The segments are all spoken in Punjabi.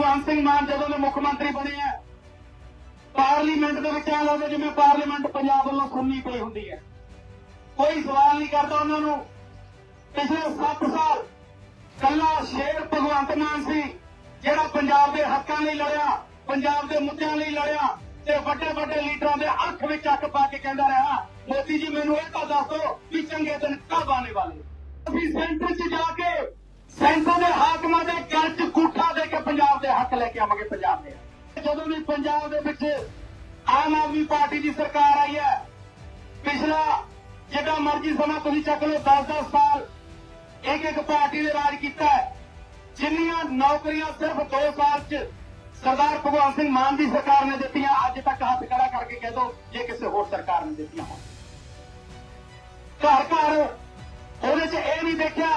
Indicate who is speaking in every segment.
Speaker 1: ਭਗਵੰਤ ਸਿੰਘ ਮਾਨ ਜਦੋਂ ਦੇ ਮੁੱਖ ਮੰਤਰੀ ਬਣੇ ਆ, ਪਾਰਲੀਮੈਂਟ ਦੇ ਵਿੱਚ ਆ ਲੱਗਦਾ ਜਿਵੇਂ ਪਾਰਲੀਮੈਂਟ ਪੰਜਾਬ ਵੱਲੋਂ ਸੁਣਨੀ ਪਈ ਹੁੰਦੀ ਹੈ। ਕੋਈ ਸਵਾਲ ਨਹੀਂ ਕਰਦਾ ਉਹਨਾਂ ਨੂੰ। ਪਿਛਲੇ 7 ਸਾਲ ਕੱਲਾ ਸ਼ੇਰ ਭਗਵੰਤ ਮਾਨ ਸੀ, ਜਿਹੜਾ ਪੰਜਾਬ ਦੇ ਹੱਕਾਂ ਲਈ ਲੜਿਆ, ਪੰਜਾਬ ਦੇ ਮੁੱਦਿਆਂ ਲਈ ਲੜਿਆ ਤੇ ਵੱਡੇ ਵੱਡੇ ਲੀਡਰਾਂ ਦੇ ਅੱਖ ਵਿੱਚ ਅੱਖ ਪਾ ਕੇ ਕਹਿੰਦਾ ਰਿਹਾ, ਮੋਦੀ ਜੀ, ਮੈਨੂੰ ਇਹ ਤਾਂ ਦੱਸ ਦਿਓ ਵੀ ਚੰਗੇ ਦਿਨ ਕਦ ਆਉਣੇ ਵਾਲੇ? ਅਸੀਂ ਸੈਂਟਰ 'ਚ ਜਾ ਕੇ ਸੈਂਟਰ ਦੇ ਹਾਕਮਾਂ ਦੇ ਗੱਲ 'ਚ ਗੂਠਾ ਦੇ ਕੇ ਪੰਜਾਬ ਲੈ ਕੇ ਆਵਾਂਗੇ ਪੰਜਾਬ ਦੇ। ਜਦੋਂ ਵੀ ਪੰਜਾਬ ਦੇ ਵਿੱਚ ਆਮ ਆਦਮੀ ਪਾਰਟੀ ਦੀ ਸਰਕਾਰ ਆਈ ਹੈ, ਪਿਛਲਾ ਜਿਹੜਾ ਮਰਜ਼ੀ ਸਮਾਂ ਤੁਸੀਂ ਚੱਕ ਲਓ 10-10 ਸਾਲ ਇੱਕ ਇੱਕ ਪਾਰਟੀ ਨੇ ਰਾਜ ਕੀਤਾ ਜਿੰਨੀਆਂ ਨੌਕਰੀਆਂ ਸਿਰਫ 2 ਸਾਲ 'ਚ ਸਰਦਾਰ ਭਗਵੰਤ ਸਿੰਘ ਮਾਨ ਦੀ ਸਰਕਾਰ ਨੇ ਦਿੱਤੀਆਂ, ਅੱਜ ਤੱਕ ਹੱਥ ਖੜਾ ਕਰਕੇ ਕਹਿ ਦੋ, ਜੇ ਕਿਸੇ ਹੋਰ ਸਰਕਾਰ ਨੇ ਦਿੱਤੀਆਂ ਹੋਣ। ਘਰ ਘਰ ਉਹਦੇ 'ਚ ਇਹ ਨਹੀਂ ਦੇਖਿਆ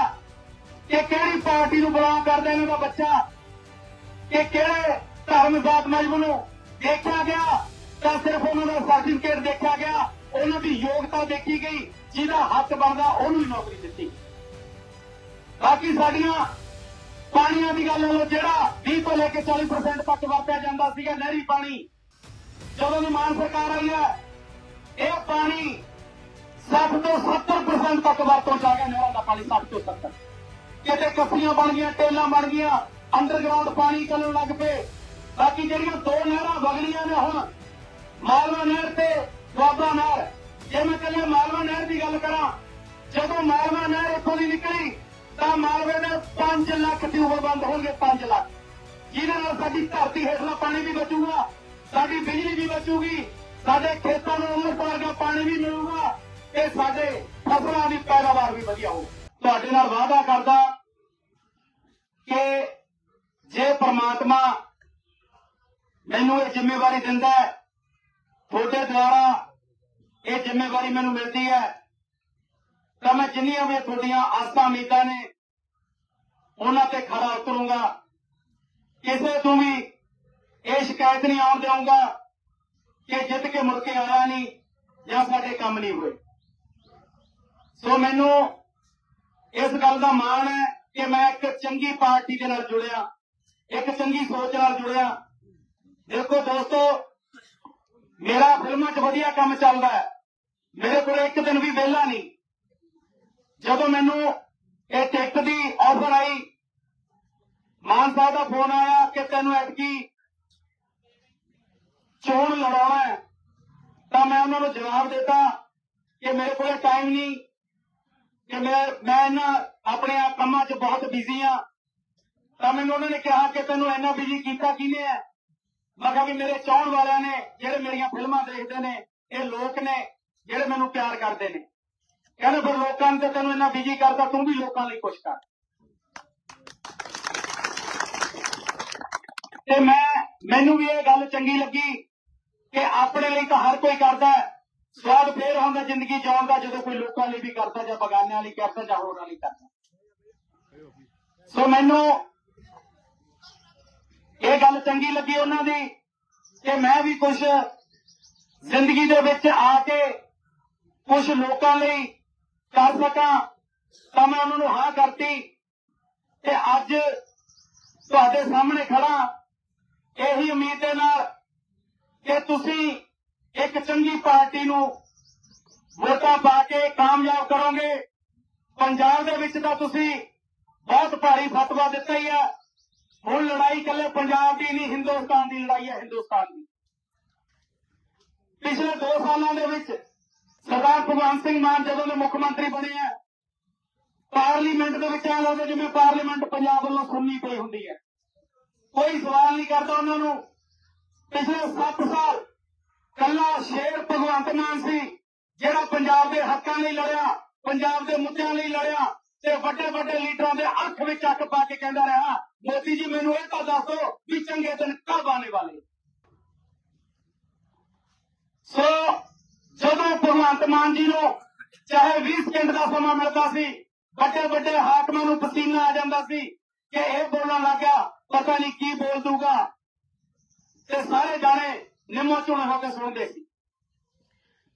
Speaker 1: ਕਿ ਕਿਹੜੀ ਪਾਰਟੀ ਨੂੰ ਬਿਲੋਂਗ ਕਰਦਾ ਇਹਨਾਂ ਦਾ ਬੱਚਾ ਕਿ ਕਿਹੜੇ ਧਰਮ ਜਾਤ ਮਜ਼ਹਬ ਨੂੰ ਦੇਖਿਆ ਗਿਆ। ਤਾਂ ਸਿਰਫ ਉਹਨਾਂ ਦਾ ਸਰਟੀਫਿਕੇਟ ਦੇਖਿਆ ਗਿਆ। ਉਹਨਾਂ ਦੀ ਯੋਗਤਾ ਦੇਖੀ ਗਈ। ਜਿਹਦਾ ਹੱਕ ਬਣਦਾ ਉਹਨੂੰ ਹੀ ਨੌਕਰੀ ਦਿੱਤੀ। ਬਾਕੀ ਸਾਡੀਆਂ ਪਾਣੀਆਂ ਦੀ ਗੱਲ ਲਓ ਜਿਹੜਾ 20 ਤੋਂ ਲੈ ਕੇ 40% ਤੱਕ ਵਰਤਿਆ ਜਾਂਦਾ ਸੀਗਾ ਨਹਿਰੀ ਪਾਣੀ, ਜਦੋਂ ਦੀ ਮਾਨ ਸਰਕਾਰ ਆਈ ਹੈ, ਇਹ ਪਾਣੀ 60 ਤੋਂ 70% ਤੱਕ ਵਰਤੋਂ ਚ ਆ ਗਿਆ, ਨਹਿਰਾਂ ਦਾ ਪਾਣੀ 60 ਤੋਂ 70 ਕਿਤੇ ਕੱਸੀਆਂ ਬਣ ਗਈਆਂ, ਟੇਲਾਂ ਬਣ ਗਈਆਂ ਅੰਡਰਗਰਾਉਂਡ ਪਾਣੀ ਚੱਲਣ ਲੱਗ ਪਏ। ਬਾਕੀ ਜਿਹੜੀਆਂ ਦੋ ਨਹਿਰਾਂ ਵਗਲੀਆਂ ਨੇ ਹੁਣ, ਮਾਲਵਾ ਨਹਿਰ ਤੇ ਦੁਆਬਾ ਨਹਿਰ। ਜੇ ਮੈਂ ਕੱਲੇ ਮਾਲਵਾ ਨਹਿਰ ਦੀ ਗੱਲ ਕਰਾਂ, ਜਦੋਂ ਮਾਲਵਾ ਨਹਿਰ ਇੱਥੋਂ ਦੀ ਨਿਕਲੀ, ਤਾਂ ਮਾਲਵੇ ਦੇ 5 ਲੱਖ ਟਿਊਬਲ ਬੰਦ ਹੋਣਗੇ 5 ਲੱਖ। ਜਿਹਦੇ ਨਾਲ ਸਾਡੀ ਧਰਤੀ ਹੇਠਲਾ ਪਾਣੀ ਵੀ ਬਚੂਗਾ, ਸਾਡੀ ਬਿਜਲੀ ਵੀ ਬਚੂਗੀ, ਸਾਡੇ ਖੇਤਾਂ ਨੂੰ ਉਮਰ ਪਾਰ ਦਾ ਪਾਣੀ ਵੀ ਮਿਲੂਗਾ, ਤੇ ਸਾਡੇ ਫਸਲਾਂ ਦੀ ਪੈਦਾਵਾਰ ਵੀ ਵਧੀਆ ਹੋਊ। ਤੁਹਾਡੇ ਨਾਲ ਵਾਅਦਾ ਕਰਦਾ ਕਿ ਪ੍ਰਮਾਤਮਾ ਮੈਨੂੰ ਇਹ ਜ਼ਿੰਮੇਵਾਰੀ ਦਿੰਦਾ ਹੈ। ਤੁਹਾਡੇ ਦੁਆਰਾ ਇਹ ਜ਼ਿੰਮੇਵਾਰੀ ਮੈਨੂੰ ਮਿਲਦੀ ਹੈ। ਤਾਂ ਮੈਂ ਜਿੰਨੀਆਂ ਵੀ ਤੁਹਾਡੀਆਂ ਆਸਾਂ ਉਮੀਦਾਂ ਨੇ, ਉਹਨਾਂ ਤੇ ਖਰਾ ਉਤਰੂੰਗਾ। ਕਿਸੇ ਤੋਂ ਵੀ ਇਹ ਸ਼ਿਕਾਇਤ ਨਹੀਂ ਆਉਣ ਦੇਵਾਂਗਾ ਕਿ ਜਿੱਤ ਕੇ ਮੁੜ ਕੇ ਆਇਆ ਨਹੀਂ ਜਾਂ ਸਾਡੇ ਕੰਮ ਨਹੀਂ ਹੋਏ। ਸੋ ਮੈਨੂੰ ਇਸ ਗੱਲ ਦਾ ਮਾਣ ਹੈ ਕਿ ਮੈਂ ਇੱਕ ਚੰਗੀ ਪਾਰਟੀ ਦੇ ਨਾਲ ਜੁੜਿਆ। ਇੱਕ ਚੰਗੀ ਸੋਚ ਨਾਲ ਜੁੜਿਆ। ਦੇਖੋ ਦੋਸਤੋ, ਮੇਰਾ ਫਿਲਮਾਂ 'ਚ ਵਧੀਆ ਕੰਮ ਚੱਲਦਾ ਹੈ। ਮੇਰੇ ਕੋਲ ਇੱਕ ਦਿਨ ਵੀ ਵਿਹਲਾ ਨਹੀਂ। ਜਦੋਂ ਮੈਨੂੰ ਇਹ ਟਿਕਟ ਦੀ ਆਫਰ ਆਈ, ਮਾਨ ਸਾਹਿਬ ਦਾ ਫੋਨ ਆਇਆ ਕਿ ਤੈਨੂੰ ਐਤਕੀ ਚੋਣ ਲੜਾਉਣਾ ਹੈ। ਤਾਂ ਮੈਂ ਉਹਨਾਂ ਨੂੰ ਜਵਾਬ ਦਿੱਤਾ ਕਿ ਮੇਰੇ ਕੋਲ ਟਾਈਮ ਨਹੀਂ, ਕਿ ਮੈਂ ਮੈਂ ਇਹਨਾਂ ਆਪਣੇ ਆਪ ਕੰਮਾਂ 'ਚ ਬਹੁਤ ਬਿਜ਼ੀ ਆ ਤਾਂ ਮੈਨੂੰ ਉਹਨਾਂ ਨੇ ਕਿਹਾ ਕਿ ਤੈਨੂੰ ਇੰਨਾ ਬਿਜ਼ੀ ਕੀਤਾ ਕਿਹਨੇ ਹੈ? ਮੈਂ ਕਿਹਾ ਵੀ ਮੇਰੇ ਚਾਹਣ ਵਾਲਿਆਂ ਨੇ, ਜਿਹੜੇ ਮੇਰੀਆਂ ਫਿਲਮਾਂ ਦੇਖਦੇ ਨੇ, ਇਹ ਲੋਕ ਨੇ, ਜਿਹੜੇ ਮੈਨੂੰ ਪਿਆਰ ਕਰਦੇ ਨੇ। ਕਹਿੰਦੇ ਫਿਰ ਲੋਕਾਂ ਨੇ ਤੇ ਤੈਨੂੰ ਇੰਨਾ ਬਿਜ਼ੀ ਕਰਦਾ ਤੂੰ ਵੀ ਲੋਕਾਂ ਲਈ ਕੁਛ ਕਰ। ਤੇ ਮੈਂ, ਮੈਨੂੰ ਵੀ ਇਹ ਗੱਲ ਚੰਗੀ ਲੱਗੀ ਕਿ ਆਪਣੇ ਲਈ ਤਾਂ ਹਰ ਕੋਈ ਕਰਦਾ ਸਵਾਦ ਫੇਰ ਹੁੰਦਾ ਜ਼ਿੰਦਗੀ ਜਿਉਣ ਦਾ, ਜਦੋਂ ਕੋਈ ਲੋਕਾਂ ਲਈ ਵੀ ਕਰਦਾ ਜਾਂ ਬਗਾਨਿਆਂ ਲਈ ਕਰਦਾ ਜਾਂ ਹੋਰਾਂ ਲਈ ਕਰਦਾ। ਸੋ ਮੈਨੂੰ ਇਹ ਗੱਲ ਚੰਗੀ ਲੱਗੀ ਉਹਨਾਂ ਦੀ ਕਿ ਮੈਂ ਵੀ ਕੁਝ ਜ਼ਿੰਦਗੀ ਦੇ ਵਿੱਚ ਆ ਕੇ ਕੁਝ ਲੋਕਾਂ ਲਈ ਕਰ ਸਕਾਂ, ਤਾਂ ਮੈਂ ਉਹਨਾਂ ਨੂੰ ਹਾਂ ਕਰਤੀ। ਤੇ ਅੱਜ ਤੁਹਾਡੇ ਸਾਹਮਣੇ ਖੜਾ, ਇਹੀ ਉਮੀਦ ਦੇ ਨਾਲ ਕਿ ਤੁਸੀਂ ਇੱਕ ਚੰਗੀ ਪਾਰਟੀ ਨੂੰ ਵੋਟਾਂ ਪਾ ਕੇ ਕਾਮਯਾਬ ਕਰੋਗੇ। ਪੰਜਾਬ ਦੇ ਵਿੱਚ ਤਾਂ ਤੁਸੀਂ ਬਹੁਤ ਭਾਰੀ ਫਤਵਾ ਦਿੱਤਾ ਹੀ ਆ। ਹੁਣ ਲੜਾਈ ਇਕੱਲੇ ਪੰਜਾਬ ਦੀ ਨਹੀਂ, ਹਿੰਦੁਸਤਾਨ ਦੀ ਲੜਾਈ ਹੈ ਹਿੰਦੁਸਤਾਨ ਦੀ। ਪਿਛਲੇ 2 ਸਾਲਾਂ ਦੇ ਵਿੱਚ ਸਰਦਾਰ ਭਗਵੰਤ ਸਿੰਘ ਮਾਨ ਜਦੋਂ ਦੇ ਮੁੱਖ ਮੰਤਰੀ ਬਣੇ ਆ, ਪਾਰਲੀਮੈਂਟ ਦੇ ਵਿੱਚ ਆ ਲੱਗਦਾ ਜਿਵੇਂ ਪਾਰਲੀਮੈਂਟ ਪੰਜਾਬ ਵੱਲੋਂ ਸੁਣਨੀ ਪਈ ਹੁੰਦੀ ਹੈ। ਕੋਈ ਸਵਾਲ ਨਹੀਂ ਕਰਦਾ ਉਹਨਾਂ ਨੂੰ। ਪਿਛਲੇ 7 ਸਾਲ ਕੱਲਾ ਸ਼ੇਰ ਭਗਵੰਤ ਮਾਨ ਸੀ, ਜਿਹੜਾ ਪੰਜਾਬ ਦੇ ਹੱਕਾਂ ਲਈ ਲੜਿਆ, ਪੰਜਾਬ ਦੇ ਮੁੱਦਿਆਂ ਲਈ ਲੜਿਆ ਤੇ ਵੱਡੇ ਵੱਡੇ ਲੀਡਰਾਂ ਦੇ ਅੱਖ ਵਿੱਚ ਅੱਖ ਪਾ ਕੇ ਕਹਿੰਦਾ ਰਿਹਾ, ਮੋਦੀ ਜੀ, ਮੈਨੂੰ ਇਹ ਤਾਂ ਦੱਸ ਦਿਓ ਵੀ ਚੰਗੇ ਦਿਨ ਕਦ ਆਉਣੇ ਵਾਲੇ? ਸੋ ਜਦੋਂ ਭਗਵੰਤ ਮਾਨ ਜੀ ਨੂੰ ਚਾਹੇ 20 ਸਕਿੰਟ ਦਾ ਸਮਾਂ ਮਿਲਦਾ ਸੀ ਵੱਡੇ ਵੱਡੇ ਹਾਕਮਾਂ ਨੂੰ ਪਸੀਨਾ ਆ ਜਾਂਦਾ ਸੀ ਕਿ ਇਹ ਬੋਲਣ ਲੱਗਾ ਪਤਾ ਨਹੀਂ ਕੀ ਬੋਲ ਦੂਗਾ ਤੇ ਸਾਰੇ ਜਾਣੇ ਨਿੰਮੋ ਝੁਣੇ ਹੋ ਕੇ ਸੁਣਦੇ ਸੀ।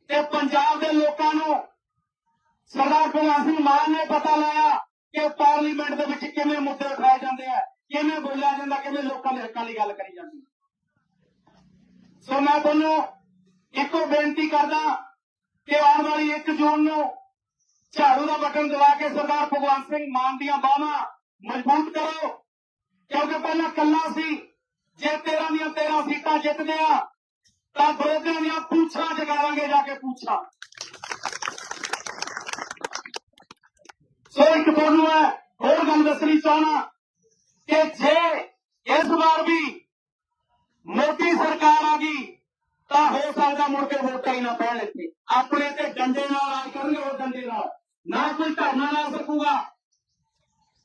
Speaker 1: ਤੇ ਪੰਜਾਬ ਦੇ ਲੋਕਾਂ ਨੂੰ ਸਰਦਾਰ ਭਗਵੰਤ ਸਿੰਘ ਮਾਨ ਨੇ ਪਤਾ ਲਾਇਆ ਕਿ ਪਾਰਲੀਮੈਂਟ ਦੇ ਵਿੱਚ ਕਿਵੇਂ ਮੁੱਦੇ ਉਠਾਏ ਜਾਂਦੇ ਆ, ਕਿਵੇਂ ਬੋਲਿਆ ਜਾਂਦਾ, ਕਿਵੇਂ ਲੋਕਾਂ ਦੇ ਹੱਕਾਂ ਦੀ ਗੱਲ ਕਰੀ ਜਾਂਦੀ ਸੋ ਮੈਂ ਤੁਹਾਨੂੰ ਇੱਕੋ ਬੇਨਤੀ ਕਰਦਾ ਕਿ ਆਉਣ ਵਾਲੀ 1 ਜੂਨ ਨੂੰ ਝਾੜੂ ਦਾ ਬਟਨ ਦਵਾ ਕੇ ਸਰਦਾਰ ਭਗਵੰਤ ਸਿੰਘ ਮਾਨ ਦੀਆਂ ਬਾਹਾਂ ਮਜ਼ਬੂਤ ਕਰੋ, ਕਿਉਂਕਿ ਪਹਿਲਾਂ ਕੱਲਾ ਸੀ, ਜੇ 13 ਦੀਆਂ 13 ਸੀਟਾਂ ਜਿੱਤਦੇ ਆ, ਤਾਂ ਵਿਰੋਧੀਆਂ ਦੀਆਂ ਪੂਛਾਂ ਜਗਾਵਾਂਗੇ ਜਾ ਕੇ ਪੂਛਾਂ। ਸੋ ਇੱਕ ਤੁਹਾਨੂੰ ਮੈਂ ਹੋਰ ਗੱਲ ਦੱਸਣੀ ਚਾਹਣਾ ਕਿ ਜੇ ਇਸ ਵਾਰ ਵੀ ਮੋਦੀ ਸਰਕਾਰ ਆ ਗਈ, ਤਾਂ ਹੋ ਸਕਦਾ ਮੁੜ ਕੇ ਵੋਟਾਂ ਹੀ ਨਾ ਪੈਣ ਇੱਥੇ। ਆਪਣੇ ਤੇ ਡੰਡੇ ਨਾਲ ਰਾਜ ਕਰਨਗੇ ਉਹ ਡੰਡੇ ਨਾਲ। ਨਾ ਕੋਈ ਧਰਨਾ ਲਾ ਸਕੂਗਾ,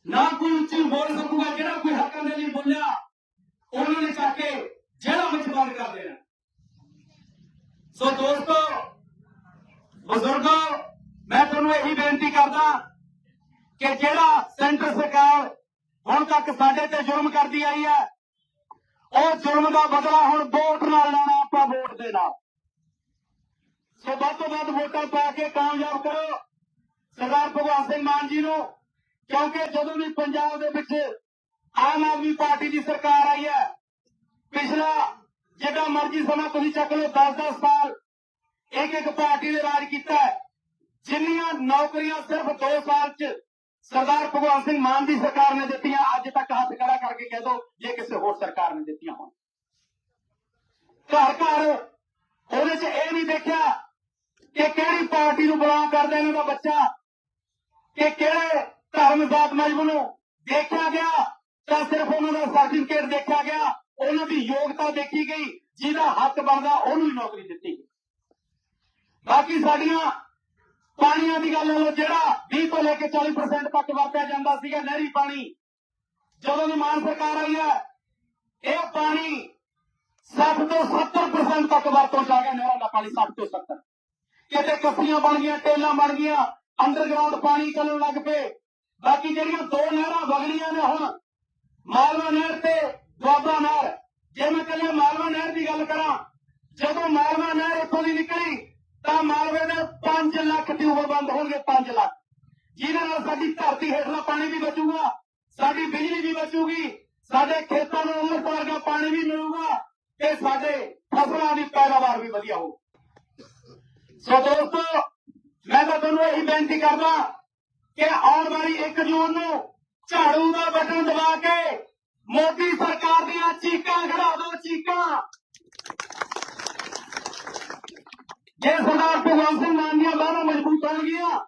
Speaker 1: ਨਾ ਕੋਈ ਉੱਚੀ ਬੋਲ ਸਕੂਗਾ, ਜਿਹੜਾ ਕੋਈ ਹੱਕਾਂ ਦੇ ਲਈ ਬੋਲਿਆ, ਉਹਨਾਂ ਨੇ ਚੱਕ ਜਿਹੜਾ ਵਿੱਚ ਕਰ ਦੇਣਾ। ਸੋ ਦੋਸਤੋ, ਬਜ਼ੁਰਗੋ, ਮੈਂ ਤੁਹਾਨੂੰ ਇਹੀ ਬੇਨਤੀ ਕਰਦਾ ਕਿ ਜਿਹੜਾ ਸੈਂਟਰ ਸਰਕਾਰ ਹੁਣ ਤੱਕ ਸਾਡੇ ਤੇ ਜ਼ੁਲਮ ਕਰਦੀ ਆਈ ਹੈ, ਉਹ ਜ਼ੁਲਮ ਦਾ ਬਦਲਾ ਹੁਣ ਵੋਟ ਨਾਲ ਲੈਣਾ ਆਪਾਂ ਵੋਟ ਦੇ ਨਾਲ। ਸੋ ਵੱਧ ਤੋਂ ਵੱਧ ਵੋਟਾਂ ਪਾ ਕੇ ਕਾਮਯਾਬ ਕਰੋ। ਸਰਦਾਰ ਭਗਵੰਤ ਸਿੰਘ ਮਾਨ ਜੀ ਨੂੰ, ਕਿਉਂਕਿ ਜਦੋਂ ਵੀ ਪੰਜਾਬ ਦੇ ਵਿੱਚ ਆਮ ਆਦਮੀ ਪਾਰਟੀ ਦੀ ਸਰਕਾਰ ਆਈ ਹੈ, ਪਿਛਲਾ ਜਿਹੜਾ ਮਰਜ਼ੀ ਸਮਾਂ ਤੁਸੀਂ ਚੱਕ ਲਓ 10-10 ਸਾਲ ਇੱਕ ਇੱਕ ਪਾਰਟੀ ਨੇ ਰਾਜ ਕੀਤਾ ਜਿੰਨੀਆਂ ਨੌਕਰੀਆਂ ਸਿਰਫ 2 ਸਾਲ 'ਚ ਸਰਦਾਰ ਭਗਵੰਤ ਸਿੰਘ ਮਾਨ ਦੀ ਸਰਕਾਰ ਨੇ ਦਿੱਤੀਆਂ, ਅੱਜ ਤੱਕ ਹੱਥ ਖੜਾ ਕਰਕੇ ਕਹਿ ਦੋ, ਜੇ ਕਿਸੇ ਹੋਰ ਸਰਕਾਰ ਨੇ ਦਿੱਤੀਆਂ ਹੋਣ। ਘਰ ਘਰ ਉਹਦੇ 'ਚ ਇਹ ਨਹੀਂ ਦੇਖਿਆ ਕਿ ਕਿਹੜੀ ਪਾਰਟੀ ਨੂੰ ਬਿਲੋਂਗ ਕਰਦਾ ਇਹਨਾਂ ਦਾ ਬੱਚਾ, ਕਿ ਕਿਹੜੇ ਧਰਮ ਜਾਤ ਮਜ਼ਹਬ ਨੂੰ ਦੇਖਿਆ ਗਿਆ, ਤਾਂ ਸਿਰਫ ਉਹਨਾਂ ਦਾ ਸਰਟੀਫਿਕੇਟ ਦੇਖਿਆ ਗਿਆ, ਉਹਨਾਂ ਦੀ ਯੋਗਤਾ ਦੇਖੀ ਗਈ, ਜਿਹਦਾ ਹੱਕ ਬਣਦਾ ਉਹਨੂੰ ਹੀ ਨੌਕਰੀ ਦਿੱਤੀ ਗਈ। ਬਾਕੀ ਸਾਡੀਆਂ ਪਾਣੀਆਂ ਦੀ ਗੱਲ ਲਓ ਜਿਹੜਾ 20 ਤੋਂ ਲੈ ਕੇ 40% ਤੱਕ ਵਰਤਿਆ ਜਾਂਦਾ ਸੀਗਾ ਨਹਿਰੀ ਪਾਣੀ, ਜਦੋਂ ਦੀ ਮਾਨ ਸਰਕਾਰ ਆਈ ਹੈ, ਇਹ ਪਾਣੀ 60 ਤੋਂ 70% ਤੱਕ ਵਰਤੋਂ ਚ ਗਿਆ, ਨਹਿਰਾਂ ਦਾ ਪਾਣੀ 60 ਤੋਂ 70 ਕਿਤੇ ਕੱਸੀਆਂ ਬਣ ਗਈਆਂ, ਟੇਲਾਂ ਬਣ ਗਈਆਂ ਅੰਡਰਗਰਾਉਂਡ ਪਾਣੀ ਚੱਲਣ ਲੱਗ ਪਏ। ਬਾਕੀ ਜਿਹੜੀਆਂ ਦੋ ਨਹਿਰਾਂ ਵਗਲੀਆਂ ਨੇ ਹੁਣ, ਮਾਲਵਾ ਨਹਿਰ ਤੇ ਦੁਆਬਾ ਨਹਿਰ। ਜੇ ਮੈਂ ਕੱਲੇ ਮਾਲਵਾ ਨਹਿਰ ਦੀ ਗੱਲ ਕਰਾਂ, ਜਦੋਂ ਮਾਲਵਾ ਨਹਿਰ ਇੱਥੋਂ ਦੀ ਨਿਕਲੀ, ਤਾਂ ਮਾਲਵੇ ਦੇ 5 ਲੱਖ ਟਿਊਬਲ ਬੰਦ ਹੋਣਗੇ 5 ਲੱਖ। ਜਿਹਦੇ ਨਾਲ ਸਾਡੀ ਧਰਤੀ ਹੇਠਲਾ ਪਾਣੀ ਵੀ ਬਚੂਗਾ, ਸਾਡੀ ਬਿਜਲੀ ਵੀ ਬਚੂਗੀ, ਸਾਡੇ ਖੇਤਾਂ ਨੂੰ ਉਮਰ ਵਰਗਾ ਪਾਣੀ ਵੀ ਮਿਲੂਗਾ ਤੇ ਸਾਡੇ ਫਸਲਾਂ ਦੀ ਪੈਦਾਵਾਰ ਵੀ ਵਧੀਆ ਹੋਊ। ਸੋ ਦੋਸਤੋ, ਮੈਂ ਤਾਂ ਤੁਹਾਨੂੰ ਇਹੀ ਬੇਨਤੀ ਕਰਦਾ ਕਿ ਆਉਣ ਵਾਲੀ 1 ਜੂਨ ਨੂੰ ਝਾੜੂ ਦਾ ਬਟਨ ਦਬਾ ਕੇ ਮੋਦੀ ਸਰਕਾਰ ਦੀਆਂ ਚੀਕਾਂ ਖੜਾ ਦਿਓ, ਚੀਕਾਂ। ਜੇ ਸਰਦਾਰ ਭਗਵੰਤ ਸਿੰਘ ਮਾਨ ਦੀਆਂ ਬਾਹਾਂ ਮਜ਼ਬੂਤ ਹੋਣਗੀਆਂ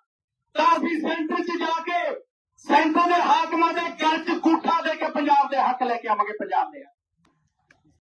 Speaker 1: ਤਾਂ ਅਸੀਂ ਸੈਂਟਰ 'ਚ ਜਾ ਕੇ ਸੈਂਟਰ ਦੇ ਹਾਕਮਾਂ ਦੇ ਗਲ 'ਚ ਗੂਠਾ ਦੇ ਕੇ ਪੰਜਾਬ ਦੇ ਹੱਕ ਲੈ ਕੇ ਆਵਾਂਗੇ, ਪੰਜਾਬ ਦੇ